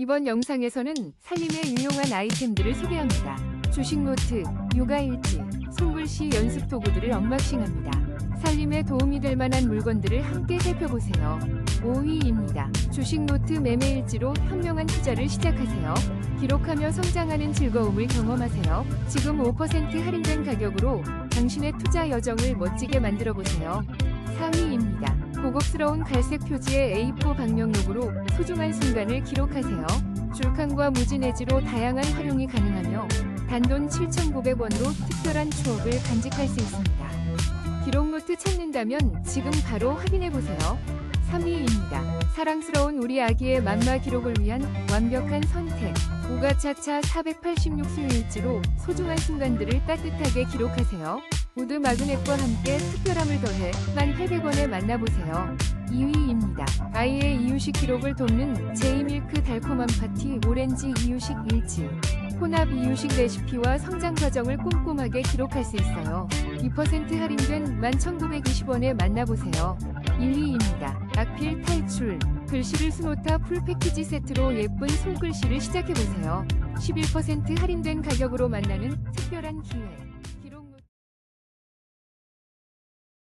이번 영상에서는 살림에 유용한 아이템들을 소개합니다. 주식 노트, 육아 일지, 손글씨 연습 도구들을 언박싱합니다. 살림에 도움이 될 만한 물건들을 함께 살펴보세요. 5위입니다. 주식 노트 매매 일지로 현명한 투자를 시작하세요. 기록하며 성장하는 즐거움을 경험하세요. 지금 5% 할인된 가격으로 당신의 투자 여정을 멋지게 만들어 보세요. 4위입니다. 고급스러운 갈색 표지의 A4 방명록으로 소중한 순간을 기록하세요. 줄칸과 무진해지로 다양한 활용이 가능하며 단돈 7,900원으로 특별한 추억을 간직할 수 있습니다. 기록 노트 찾는다면 지금 바로 확인해 보세요. 3위입니다. 사랑스러운 우리 아기의 맘마 기록을 위한 완벽한 선택. 우가차차 486 수일지로 소중한 순간들을 따뜻하게 기록하세요. 우드 마그넷과 함께 특별함을 더해 1,800원에 만나보세요. 2위입니다. 아이의 이유식 기록을 돕는 제이밀크 달콤한 파티 오렌지 이유식 일지. 혼합 이유식 레시피와 성장 과정을 꼼꼼하게 기록할 수 있어요. 2% 할인된 11,920원에 만나보세요. 1위입니다. 악필 탈출. 글씨를 수놓다 풀 패키지 세트로 예쁜 손글씨를 시작해보세요. 11% 할인된 가격으로 만나는 특별한 기회.